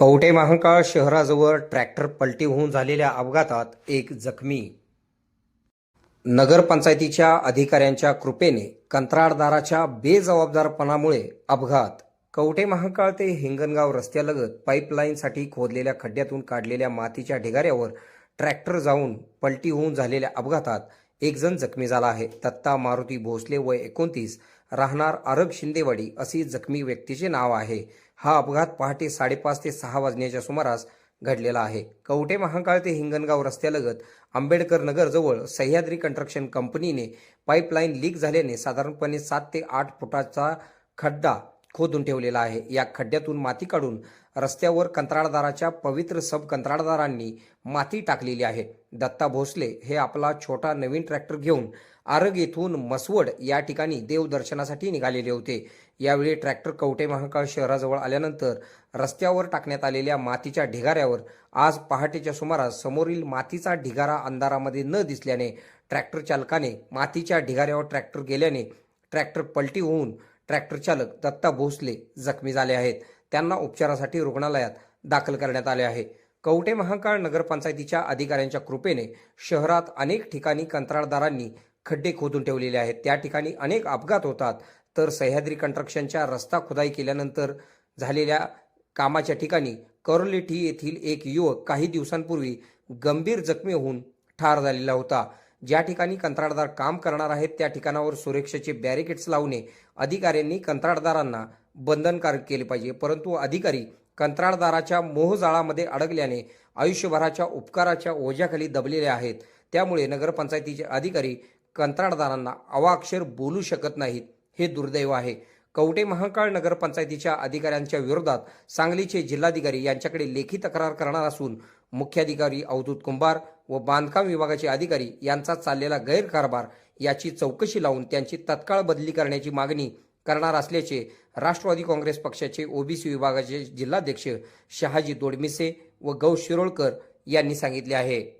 कवटे महांकाळ शहराजवळ ट्रॅक्टर पलटी होऊन झालेल्या अपघातात एक जखमी. नगरपंचायतीच्या अधिकाऱ्यांच्या कृपेने कंत्राटदाराच्या बेजबाबदारपणामुळे अपघात. कवटे महांकाळ ते हिंगणगाव रस्त्यालगत पाईपलाईनसाठी खोदलेल्या खड्ड्यातून काढलेल्या मातीच्या ढिगाऱ्यावर ट्रॅक्टर जाऊन पलटी होऊन झालेल्या अपघातात एक जण जखमी झाला आहे. दत्ता मारुती भोसले वय एकोणतीस राहणार आरग शिंदेवाडी अशी जखमी व्यक्तीचे नाव आहे. हा अपघात पहाटे साडेपाच ते सहा वाजण्याच्या सुमारास घडलेला आहे. कवटे महाकाळ ते हिंगणगाव रस्त्यालगत आंबेडकर नगरजवळ सह्याद्री कंस्ट्रक्शन कंपनीने पाईपलाईन लीक झाल्याने साधारणपणे सात ते आठ फुटाचा खड्डा खोदून ठेवलेला आहे. या खड्ड्यातून माती काढून रस्त्यावर कंत्राटदाराच्या पवित्र सब कंत्राटदारांनी माती टाकलेली आहे. दत्ता भोसले हे आपला छोटा नवीन ट्रॅक्टर घेऊन आरग येथून मसवड या ठिकाणी देवदर्शनासाठी निघालेले होते. यावेळी ट्रॅक्टर कवटे महाकाळ शहराजवळ आल्यानंतर रस्त्यावर टाकण्यात आलेल्या मातीच्या ढिगाऱ्यावर आज पहाटेच्या सुमारास समोरील मातीचा ढिगारा अंधारामध्ये न दिसल्याने ट्रॅक्टर चालकाने मातीच्या ढिगाऱ्यावर ट्रॅक्टर गेल्याने ट्रॅक्टर पलटी होऊन ट्रॅक्टर चालक दत्ता भोसले जखमी झाले आहेत. त्यांना उपचारासाठी रुग्णालयात दाखल करण्यात आले आहे. कवटे महाकाळ नगरपंचायतीच्या अधिकाऱ्यांच्या कृपेने शहरात अनेक ठिकाणी कंत्राटदारांनी खड्डे खोदून ठेवलेले आहेत. त्या ठिकाणी अनेक अपघात होतात. तर सह्याद्री कंस्ट्रक्शनच्या रस्ता खुदाई केल्यानंतर झालेल्या कामाच्या ठिकाणी करोलेठी येथील एक युवक काही दिवसांपूर्वी गंभीर जखमी होऊन ठार झालेला होता. ज्या ठिकाणी कंत्राटदार काम करणार आहेत त्या ठिकाणावर सुरक्षेचे बॅरिकेड्स लावणे अधिकाऱ्यांनी कंत्राटदारांना बंधनकारक केले पाहिजे. परंतु अधिकारी कंत्राटदाराच्या मोहजाळामध्ये अडकल्याने आयुष्यभराच्या उपकाराच्या ओझ्याखाली दबलेले आहेत. त्यामुळे नगरपंचायतीचे अधिकारी कंत्राटदारांना अवाक्षर बोलू शकत नाहीत. हे दुर्दैव आहे. कवटे महाकाळ नगरपंचायतीच्या अधिकाऱ्यांच्या विरोधात सांगलीचे जिल्हाधिकारी यांच्याकडे लेखी तक्रार करणार असून मुख्याधिकारी अवधूत कुंभार व बांधकाम विभागाचे अधिकारी यांचा चाललेला गैरकारभार याची चौकशी लावून त्यांची तत्काळ बदली करण्याची मागणी करणार असल्याचे राष्ट्रवादी काँग्रेस पक्षाचे ओबीसी विभागाचे जिल्हाध्यक्ष शहाजी दोडमिसे व गौ शिरोळकर यांनी सांगितले आहे.